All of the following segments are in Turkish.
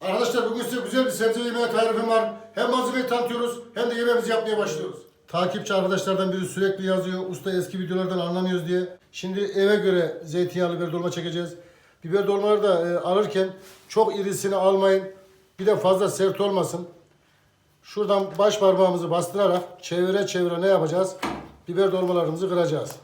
Arkadaşlar bugün size güzel bir sebze yemeği tarifim var. Hem malzemeyi tanıtıyoruz hem de yemeğimizi yapmaya başlıyoruz. Takipçi arkadaşlardan biri sürekli yazıyor. Usta eski videolardan anlamıyoruz diye. Şimdi eve göre zeytinyağlı biber dolma çekeceğiz. Biber dolmaları da e, alırken çok irisini almayın. Bir de fazla sert olmasın. Şuradan baş parmağımızı bastırarak çevire çevire ne yapacağız? Biber dolmalarımızı kıracağız.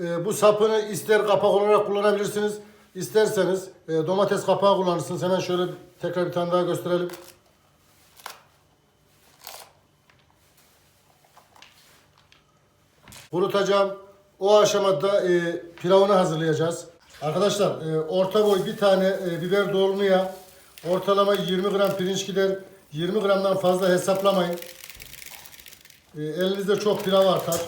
Ee, bu sapını ister kapak olarak kullanabilirsiniz. İsterseniz e, domates kapağı kullanırsınız. Hemen şöyle tekrar bir tane daha gösterelim. Kurutacağım. O aşamada e, pilavını hazırlayacağız. Arkadaşlar e, orta boy bir tane e, biber dolmaya ortalama 20 gram pirinç gider. 20 gramdan fazla hesaplamayın. E, elinizde çok pilav artar.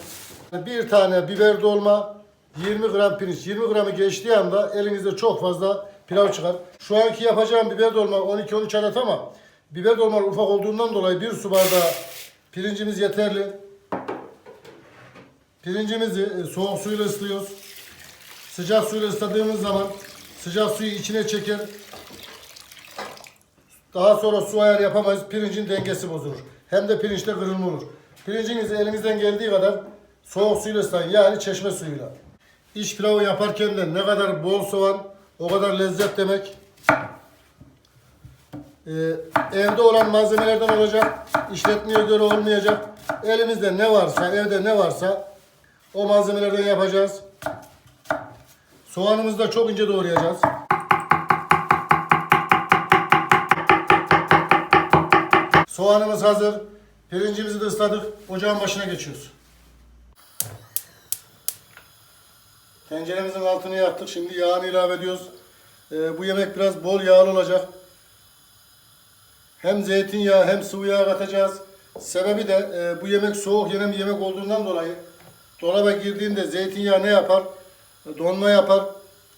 Bir tane biber dolma, 20 gram pirinç. 20 gramı geçtiği anda elinizde çok fazla pilav çıkar. Şu anki yapacağım biber dolma 12-13 adet ama biber dolma ufak olduğundan dolayı bir su bardağı pirincimiz yeterli. Pirincimizi e, soğuk suyla ıslıyoruz. Sıcak suyla ısladığımız zaman sıcak suyu içine çeker. Daha sonra su ayar yapamayız. Pirincin dengesi bozulur. Hem de pirinçte kırılma olur. Pirincinizi elinizden geldiği kadar soğuk suyla ıslayın. Yani çeşme suyuyla. İç pilavı yaparken de ne kadar bol soğan o kadar lezzet demek. Ee, evde olan malzemelerden olacak. İşletmeye göre olmayacak. Elimizde ne varsa, evde ne varsa o malzemelerden yapacağız. Soğanımızı da çok ince doğrayacağız. Soğanımız hazır. Pirincimizi de ısladık. Ocağın başına geçiyoruz. Tenceremizin altını yaktık. Şimdi yağını ilave ediyoruz. Ee, bu yemek biraz bol yağlı olacak. Hem zeytinyağı hem sıvı yağ katacağız. Sebebi de e, bu yemek soğuk yenen bir yemek olduğundan dolayı dolaba girdiğinde zeytinyağı ne yapar? Donma yapar.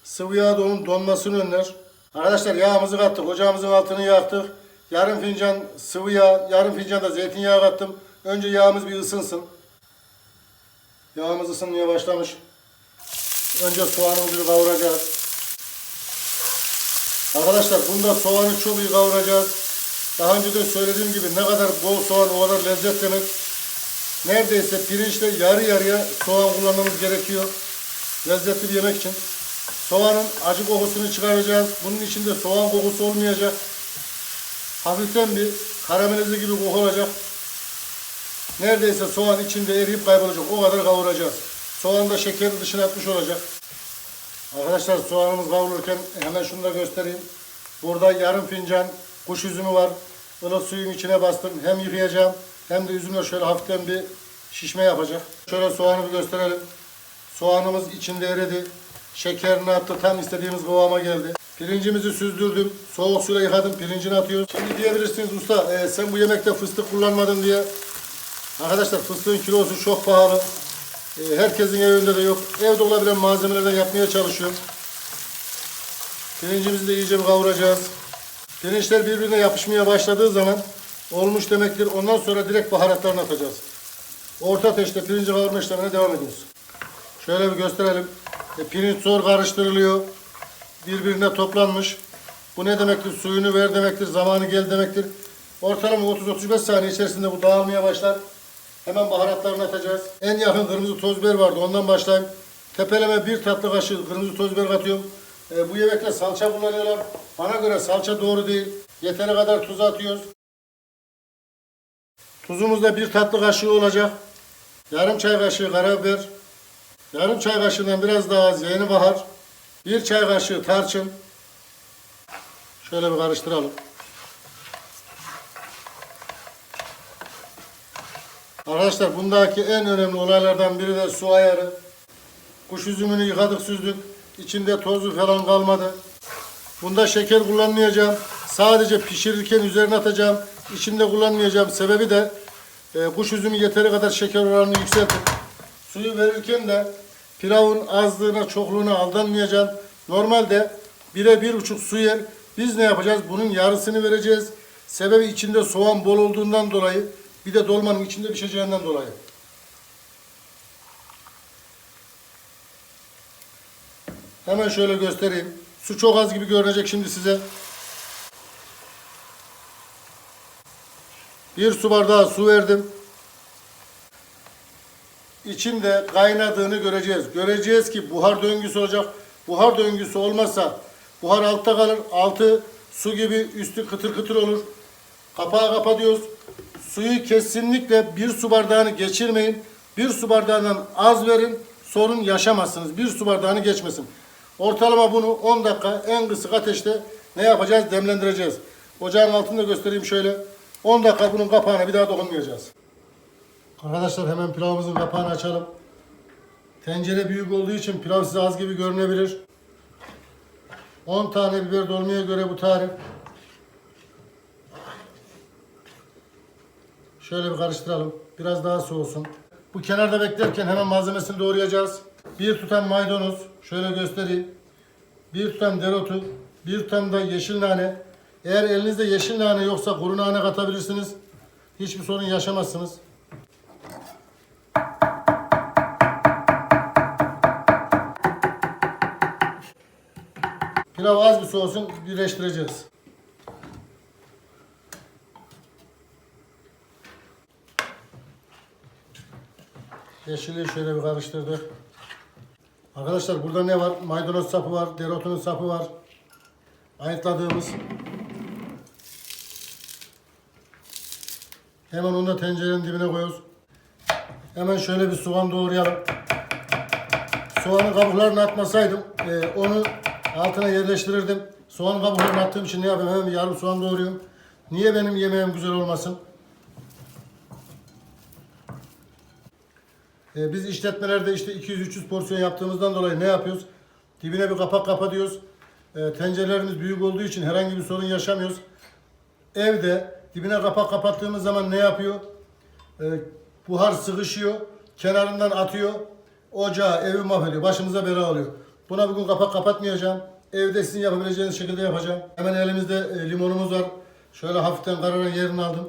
Sıvı yağ da onun donmasını önler. Arkadaşlar yağımızı kattık. Ocağımızın altını yaktık. Yarım fincan sıvı yağ, yarım fincan da zeytinyağı kattım. Önce yağımız bir ısınsın. Yağımız ısınmaya başlamış. Önce soğanımızı kavuracağız. Arkadaşlar bunda soğanı çok iyi kavuracağız. Daha önce de söylediğim gibi ne kadar bol soğan o kadar lezzet demek. Neredeyse pirinçle yarı yarıya soğan kullanmamız gerekiyor. Lezzetli bir yemek için. Soğanın acı kokusunu çıkaracağız. Bunun içinde soğan kokusu olmayacak. Hafiften bir karamelize gibi koku olacak. Neredeyse soğan içinde eriyip kaybolacak. O kadar kavuracağız. Soğan da şekeri dışına atmış olacak. Arkadaşlar soğanımız kavrulurken hemen şunu da göstereyim. Burada yarım fincan kuş üzümü var. Ilık suyun içine bastım. Hem yıkayacağım hem de üzümle şöyle hafiften bir şişme yapacak. Şöyle soğanı bir gösterelim. Soğanımız içinde eridi. Şekerini attı. Tam istediğimiz kıvama geldi. Pirincimizi süzdürdüm. Soğuk suyla yıkadım. Pirincini atıyoruz. Şimdi diyebilirsiniz usta e, sen bu yemekte fıstık kullanmadın diye. Arkadaşlar fıstığın kilosu çok pahalı. E, herkesin evinde de yok. Evde olabilen malzemelerden yapmaya çalışıyorum. Pirincimizi de iyice bir kavuracağız. Pirinçler birbirine yapışmaya başladığı zaman olmuş demektir. Ondan sonra direkt baharatlarını atacağız. Orta ateşte pirinci kavurma işlemine devam ediyoruz. Şöyle bir gösterelim. E, pirinç zor karıştırılıyor. Birbirine toplanmış. Bu ne demektir? Suyunu ver demektir. Zamanı gel demektir. Ortalama 30-35 saniye içerisinde bu dağılmaya başlar. Hemen baharatlarını atacağız. En yakın kırmızı toz biber vardı. Ondan başlayayım. Tepeleme bir tatlı kaşığı kırmızı toz biber katıyorum. E, bu yemekte salça kullanıyorlar. Bana göre salça doğru değil. Yeteri kadar tuz atıyoruz. Tuzumuz da bir tatlı kaşığı olacak. Yarım çay kaşığı karabiber. Yarım çay kaşığından biraz daha az yeni bahar. Bir çay kaşığı tarçın. Şöyle bir karıştıralım. Arkadaşlar bundaki en önemli olaylardan biri de su ayarı. Kuş üzümünü yıkadık süzdük. İçinde tozu falan kalmadı. Bunda şeker kullanmayacağım. Sadece pişirirken üzerine atacağım. İçinde kullanmayacağım. Sebebi de e, kuş üzümü yeteri kadar şeker oranını yükseltip suyu verirken de pilavın azlığına çokluğuna aldanmayacağım. Normalde bire bir buçuk su yer. Biz ne yapacağız? Bunun yarısını vereceğiz. Sebebi içinde soğan bol olduğundan dolayı bir de dolmanın içinde pişeceğinden dolayı. Hemen şöyle göstereyim. Su çok az gibi görünecek şimdi size. Bir su bardağı su verdim. İçinde kaynadığını göreceğiz. Göreceğiz ki buhar döngüsü olacak. Buhar döngüsü olmazsa buhar altta kalır. Altı su gibi üstü kıtır kıtır olur. Kapağı kapatıyoruz. Suyu kesinlikle bir su bardağını geçirmeyin. Bir su bardağından az verin. Sorun yaşamazsınız. Bir su bardağını geçmesin. Ortalama bunu 10 dakika en kısık ateşte ne yapacağız? Demlendireceğiz. Ocağın altında göstereyim şöyle. 10 dakika bunun kapağına bir daha dokunmayacağız. Arkadaşlar hemen pilavımızın kapağını açalım. Tencere büyük olduğu için pilav size az gibi görünebilir. 10 tane biber dolmaya göre bu tarif. Şöyle bir karıştıralım. Biraz daha soğusun. Bu kenarda beklerken hemen malzemesini doğrayacağız. Bir tutam maydanoz. Şöyle göstereyim. Bir tutam dereotu. Bir tutam da yeşil nane. Eğer elinizde yeşil nane yoksa kuru nane katabilirsiniz. Hiçbir sorun yaşamazsınız. Pilav az bir soğusun, birleştireceğiz. Yeşili şöyle bir karıştırdık. Arkadaşlar burada ne var? Maydanoz sapı var, dereotunun sapı var. Ayıtladığımız. Hemen onu da tencerenin dibine koyuyoruz. Hemen şöyle bir soğan doğrayalım. Soğanın kabuklarını atmasaydım e, onu altına yerleştirirdim. Soğan kabuklarını attığım için ne yapayım? Hemen yarım soğan doğruyorum. Niye benim yemeğim güzel olmasın? E, biz işletmelerde işte 200-300 porsiyon yaptığımızdan dolayı ne yapıyoruz? Dibine bir kapak kapatıyoruz. E, tencerelerimiz büyük olduğu için herhangi bir sorun yaşamıyoruz. Evde dibine kapak kapattığımız zaman ne yapıyor? E, buhar sıkışıyor, kenarından atıyor, ocağı, evi mahvediyor, başımıza bela oluyor. Buna bugün kapak kapatmayacağım. Evde sizin yapabileceğiniz şekilde yapacağım. Hemen elimizde e, limonumuz var. Şöyle hafiften kararan yerini aldım.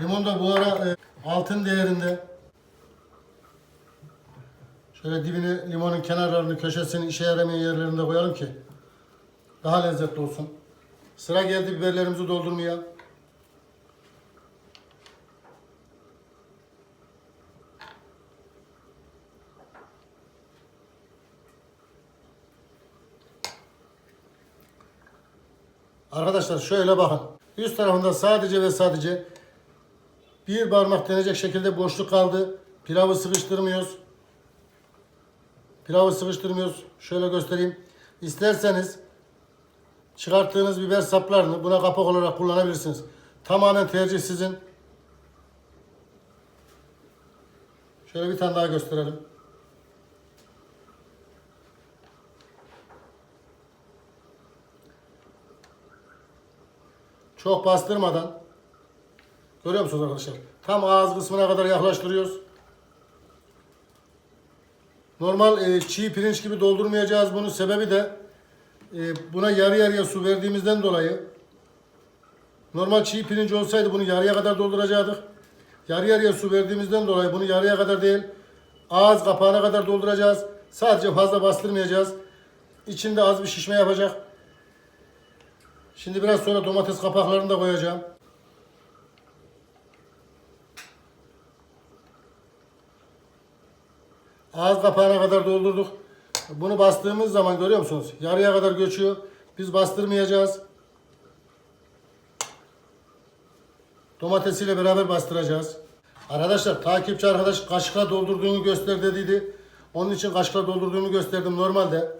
Limon da bu ara e, altın değerinde. Şöyle dibini limonun kenarlarını, köşesini işe yaramayan yerlerinde koyalım ki daha lezzetli olsun. Sıra geldi biberlerimizi doldurmaya. Arkadaşlar şöyle bakın. Üst tarafında sadece ve sadece bir parmak denecek şekilde boşluk kaldı. Pilavı sıkıştırmıyoruz. Pilavı sıkıştırmıyoruz. Şöyle göstereyim. İsterseniz çıkarttığınız biber saplarını buna kapak olarak kullanabilirsiniz. Tamamen tercih sizin. Şöyle bir tane daha gösterelim. Çok bastırmadan görüyor musunuz arkadaşlar? Tam ağız kısmına kadar yaklaştırıyoruz. Normal e, çiğ pirinç gibi doldurmayacağız. Bunun sebebi de e, buna yarı yarıya su verdiğimizden dolayı normal çiğ pirinç olsaydı bunu yarıya kadar dolduracaktık. Yarı yarıya su verdiğimizden dolayı bunu yarıya kadar değil ağız kapağına kadar dolduracağız. Sadece fazla bastırmayacağız. İçinde az bir şişme yapacak. Şimdi biraz sonra domates kapaklarını da koyacağım. Ağız kapağına kadar doldurduk. Bunu bastığımız zaman görüyor musunuz? Yarıya kadar göçüyor. Biz bastırmayacağız. Domatesiyle beraber bastıracağız. Arkadaşlar takipçi arkadaş kaşıkla doldurduğunu göster dediydi. Onun için kaşıkla doldurduğumu gösterdim normalde.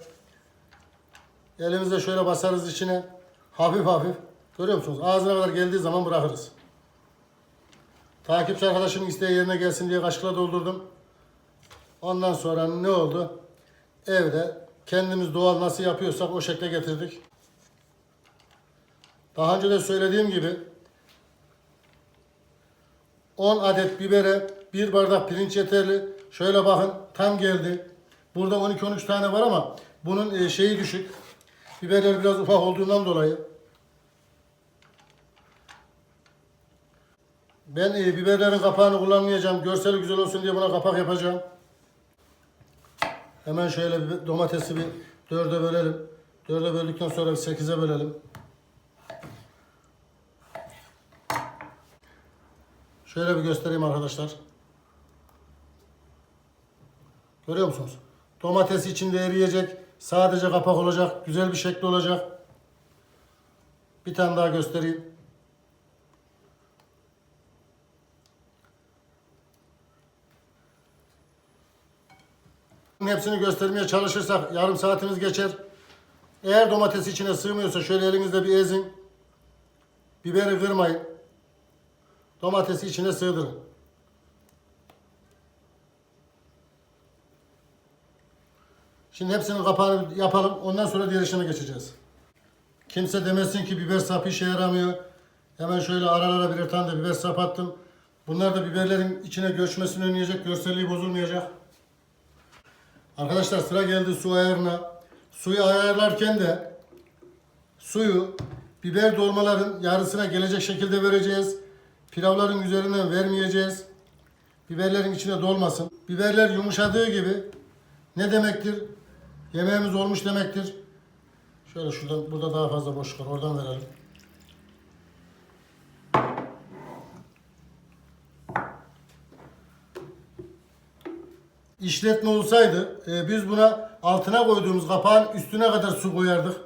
Elimizle şöyle basarız içine. Hafif hafif. Görüyor musunuz? Ağzına kadar geldiği zaman bırakırız. Takipçi arkadaşımın isteği yerine gelsin diye kaşıkla doldurdum. Ondan sonra ne oldu? Evde kendimiz doğal nasıl yapıyorsak o şekle getirdik. Daha önce de söylediğim gibi 10 adet bibere bir bardak pirinç yeterli. Şöyle bakın tam geldi. Burada 12-13 tane var ama bunun e, şeyi düşük. Biberler biraz ufak olduğundan dolayı. Ben e, biberlerin kapağını kullanmayacağım. Görseli güzel olsun diye buna kapak yapacağım. Hemen şöyle bir domatesi bir dörde bölelim. Dörde böldükten sonra bir sekize bölelim. Şöyle bir göstereyim arkadaşlar. Görüyor musunuz? Domates içinde eriyecek. Sadece kapak olacak. Güzel bir şekli olacak. Bir tane daha göstereyim. Hepsini göstermeye çalışırsak yarım saatimiz geçer. Eğer domates içine sığmıyorsa şöyle elinizde bir ezin. Biberi kırmayın. Domatesi içine sığdırın. Şimdi hepsinin kapağını yapalım. Ondan sonra diğer işleme geçeceğiz. Kimse demesin ki biber sapı işe yaramıyor. Hemen şöyle aralara birer tane de biber sap attım. Bunlar da biberlerin içine göçmesini önleyecek, görselliği bozulmayacak. Arkadaşlar sıra geldi su ayarına. Suyu ayarlarken de suyu biber dolmaların yarısına gelecek şekilde vereceğiz. Pilavların üzerinden vermeyeceğiz. Biberlerin içine dolmasın. Biberler yumuşadığı gibi ne demektir? Yemeğimiz olmuş demektir. Şöyle şuradan burada daha fazla boşluk var. Oradan verelim. İşletme olsaydı e, biz buna altına koyduğumuz kapağın üstüne kadar su koyardık.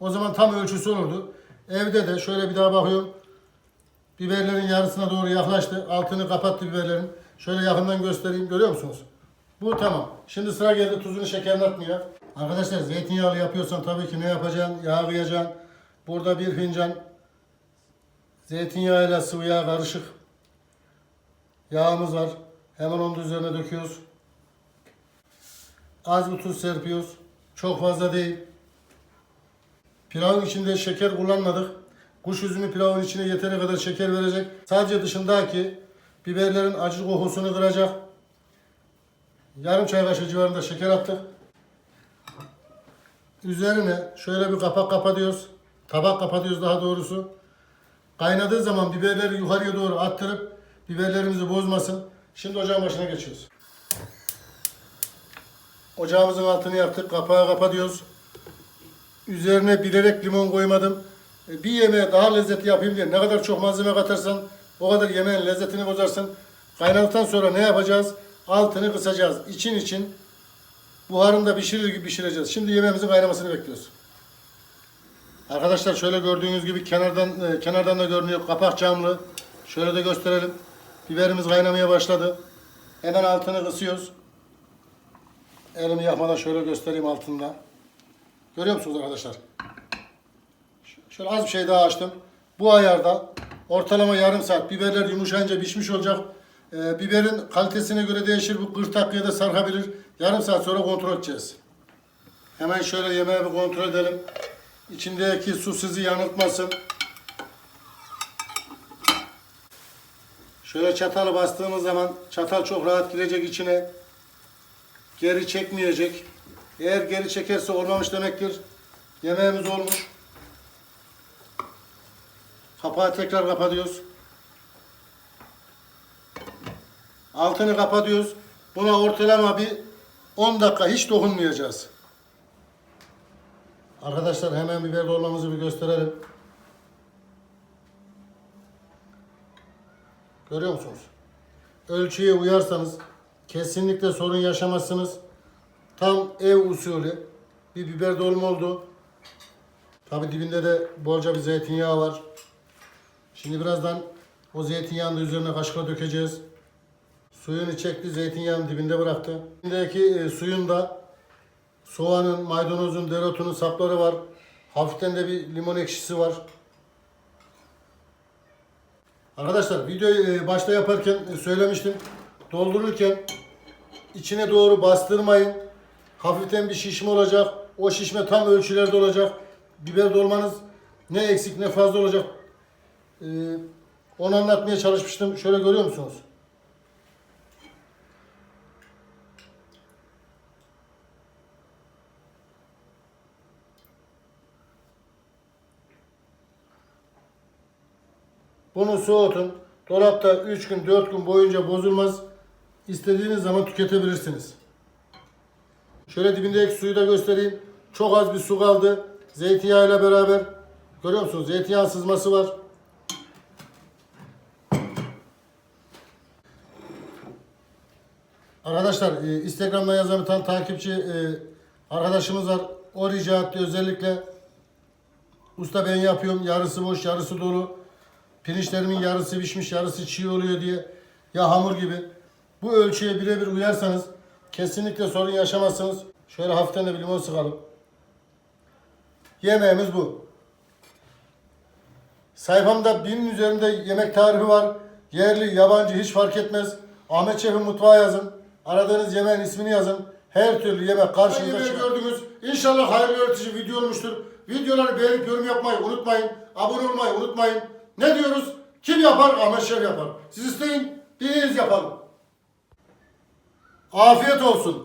O zaman tam ölçüsü olurdu. Evde de şöyle bir daha bakıyorum. Biberlerin yarısına doğru yaklaştı. Altını kapattı biberlerin. Şöyle yakından göstereyim. Görüyor musunuz? Bu tamam. Şimdi sıra geldi tuzunu şekerini atmaya. Arkadaşlar zeytinyağlı yapıyorsan tabii ki ne yapacaksın? Yağ koyacaksın. Burada bir fincan zeytinyağıyla sıvı yağ karışık yağımız var. Hemen onun üzerine döküyoruz. Az bir tuz serpiyoruz. Çok fazla değil. Pilavın içinde şeker kullanmadık. Kuş üzümü pilavın içine yeteri kadar şeker verecek. Sadece dışındaki biberlerin acı kokusunu kıracak. Yarım çay kaşığı civarında şeker attık. Üzerine şöyle bir kapak kapatıyoruz. Tabak kapatıyoruz daha doğrusu. Kaynadığı zaman biberleri yukarıya doğru attırıp biberlerimizi bozmasın. Şimdi ocağın başına geçiyoruz. Ocağımızın altını yaptık. Kapağı kapatıyoruz. Üzerine bilerek limon koymadım. E, Bir yemeğe daha lezzetli yapayım diye ne kadar çok malzeme katarsan o kadar yemeğin lezzetini bozarsın. Kaynadıktan sonra ne yapacağız? Altını kısacağız. İçin için buharında pişirir gibi pişireceğiz. Şimdi yemeğimizin kaynamasını bekliyoruz. Arkadaşlar şöyle gördüğünüz gibi kenardan e, kenardan da görünüyor. Kapak camlı. Şöyle de gösterelim. Biberimiz kaynamaya başladı. Hemen altını kısıyoruz. Elimi yakmadan şöyle göstereyim altında. Görüyor musunuz arkadaşlar? Şöyle az bir şey daha açtım. Bu ayarda ortalama yarım saat biberler yumuşayınca pişmiş olacak. Ee, biberin kalitesine göre değişir. Bu 40 dakikaya da sarkabilir. Yarım saat sonra kontrol edeceğiz. Hemen şöyle yemeği bir kontrol edelim. İçindeki su sizi yanıltmasın. Şöyle çatalı bastığımız zaman çatal çok rahat girecek içine. Geri çekmeyecek. Eğer geri çekerse olmamış demektir. Yemeğimiz olmuş. Kapağı tekrar kapatıyoruz. Altını kapatıyoruz. Buna ortalama bir 10 dakika hiç dokunmayacağız. Arkadaşlar hemen biber dolmamızı bir gösterelim. Görüyor musunuz? Ölçüye uyarsanız kesinlikle sorun yaşamazsınız. Tam ev usulü bir biber dolma oldu. Tabi dibinde de bolca bir zeytinyağı var. Şimdi birazdan o zeytinyağını da üzerine kaşıkla dökeceğiz. Suyunu çekti, zeytinyağını dibinde bıraktı. İçindeki e, suyun da soğanın, maydanozun, dereotunun sapları var. Hafiften de bir limon ekşisi var. Arkadaşlar videoyu e, başta yaparken e, söylemiştim. Doldururken içine doğru bastırmayın. Hafiften bir şişme olacak. O şişme tam ölçülerde olacak. Biber dolmanız ne eksik ne fazla olacak. E, onu anlatmaya çalışmıştım. Şöyle görüyor musunuz? Bunu soğutun. Dolapta 3 gün 4 gün boyunca bozulmaz. İstediğiniz zaman tüketebilirsiniz. Şöyle dibindeki suyu da göstereyim. Çok az bir su kaldı. Zeytinyağıyla beraber. Görüyor musunuz? Zeytinyağı sızması var. Arkadaşlar e, Instagram'dan yazan bir tane takipçi e, arkadaşımız var. O rica etti özellikle. Usta ben yapıyorum. Yarısı boş, yarısı dolu. Pirinçlerimin yarısı pişmiş, yarısı çiğ oluyor diye. Ya hamur gibi. Bu ölçüye birebir uyarsanız kesinlikle sorun yaşamazsınız. Şöyle hafiften de bir limon sıkalım. Yemeğimiz bu. Sayfamda binin üzerinde yemek tarifi var. Yerli, yabancı hiç fark etmez. Ahmet Şef'in mutfağı yazın. Aradığınız yemeğin ismini yazın. Her türlü yemek karşınıza çıkar. gördünüz. İnşallah hayırlı öğretici video olmuştur. Videoları beğenip yorum yapmayı unutmayın. Abone olmayı unutmayın. Ne diyoruz? Kim yapar? Ahmet Şef yapar. Siz isteyin, biz yapalım. Afiyet olsun.